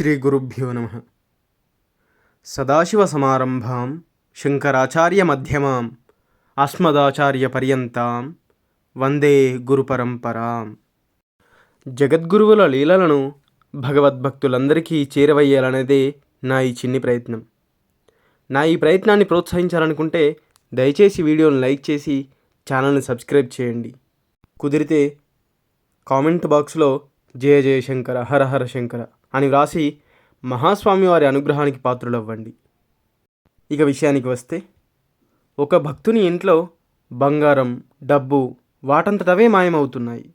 శ్రీ గురుభ్యో నమ సదాశివసమారంభాం శంకరాచార్యమధ్యమాం అస్మదాచార్యపర్యంతాం వందే గురుపరంపరాం జగద్గురువుల లీలలను భగవద్భక్తులందరికీ చేరవయ్యాలనేదే నా ఈ చిన్ని ప్రయత్నం. నా ఈ ప్రయత్నాన్ని ప్రోత్సహించాలనుకుంటే దయచేసి వీడియోను లైక్ చేసి ఛానల్ని సబ్స్క్రైబ్ చేయండి. కుదిరితే కామెంట్ బాక్స్లో జయ జయశంకర హర హర శంకర అని వ్రాసి మహాస్వామి వారి అనుగ్రహానికి పాత్రులవ్వండి. ఇక విషయానికి వస్తే ఒక భక్తుని ఇంట్లో బంగారం డబ్బు వాటంతటవే మాయమవుతున్నాయి.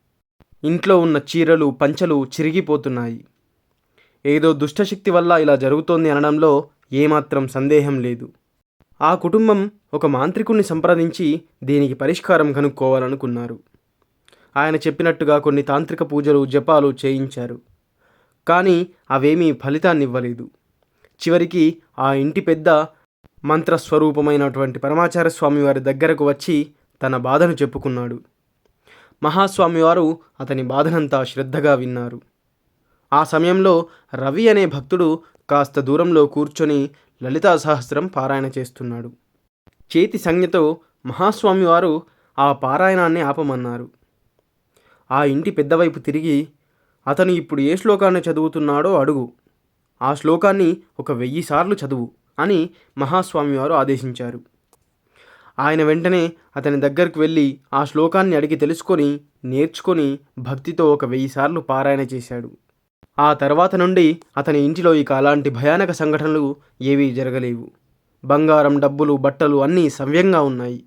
ఇంట్లో ఉన్న చీరలు పంచలు చిరిగిపోతున్నాయి. ఏదో దుష్టశక్తి వల్ల ఇలా జరుగుతోంది అనడంలో ఏమాత్రం సందేహం లేదు. ఆ కుటుంబం ఒక మాంత్రికుణ్ణి సంప్రదించి దీనికి పరిష్కారం కనుక్కోవాలనుకున్నారు. ఆయన చెప్పినట్టుగా కొన్ని తాంత్రిక పూజలు జపాలు చేయించారు. కానీ అవేమీ ఫలితాన్నివ్వలేదు. చివరికి ఆ ఇంటి పెద్ద మంత్రస్వరూపమైనటువంటి పరమాచార్య స్వామి వారి దగ్గరకు వచ్చి తన బాధను చెప్పుకున్నాడు. మహాస్వామివారు అతని బాధనంతా శ్రద్ధగా విన్నారు. ఆ సమయంలో రవి అనే భక్తుడు కాస్త దూరంలో కూర్చొని లలితా సహస్రం పారాయణ చేస్తున్నాడు. చేతి సంజ్ఞతో మహాస్వామివారు ఆ పారాయణాన్ని ఆపమన్నారు. ఆ ఇంటి పెద్దవైపు తిరిగి అతను ఇప్పుడు ఏ శ్లోకాన్ని చదువుతున్నాడో అడుగు. ఆ శ్లోకాన్ని ఒక వెయ్యి సార్లు చదువు అని మహాస్వామివారు ఆదేశించారు. ఆయన వెంటనే అతని దగ్గరకు వెళ్ళి ఆ శ్లోకాన్ని అడిగి తెలుసుకొని నేర్చుకొని భక్తితో ఒక వెయ్యి సార్లు పారాయణ చేశాడు. ఆ తర్వాత నుండి అతని ఇంటిలో ఇక అలాంటి భయానక సంఘటనలు ఏవీ జరగలేవు. బంగారం డబ్బులు బట్టలు అన్నీ సవ్యంగా ఉన్నాయి.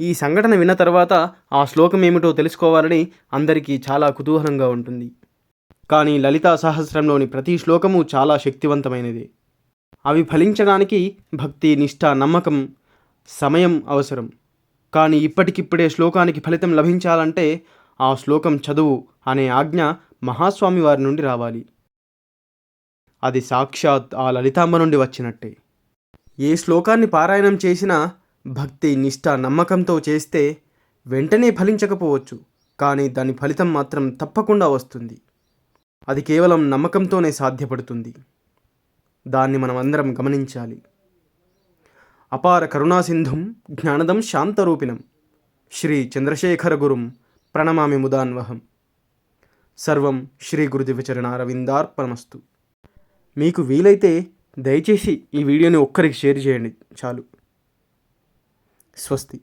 ఈ సంఘటన విన్న తర్వాత ఆ శ్లోకం ఏమిటో తెలుసుకోవాలని అందరికీ చాలా కుతూహలంగా ఉంటుంది. కానీ లలితా సహస్రంలోని ప్రతి శ్లోకము చాలా శక్తివంతమైనది. అవి ఫలించడానికి భక్తి నిష్ఠ నమ్మకం సమయం అవసరం. కానీ ఇప్పటికిప్పుడే శ్లోకానికి ఫలితం లభించాలంటే ఆ శ్లోకం చదువు అనే ఆజ్ఞ మహాస్వామి వారి నుండి రావాలి. అది సాక్షాత్ ఆ లలితాంబ నుండి వచ్చినట్టే. ఏ శ్లోకాన్ని పారాయణం చేసినా భక్తి నిష్ఠ నమ్మకంతో చేస్తే వెంటనే ఫలించకపోవచ్చు. కానీ దాని ఫలితం మాత్రం తప్పకుండా వస్తుంది. అది కేవలం నమ్మకంతోనే సాధ్యపడుతుంది. దాన్ని మనం అందరం గమనించాలి. అపార కరుణాసింధుం జ్ఞానదం శాంతరూపిణం శ్రీ చంద్రశేఖర గురుం ప్రణమామి ముదాన్వహం. సర్వం శ్రీ గురుదివచరణారవిందార్పణమస్తు మీకు వీలైతే దయచేసి ఈ వీడియోని ఒక్కరికి షేర్ చేయండి. చాలు. స్వస్తి.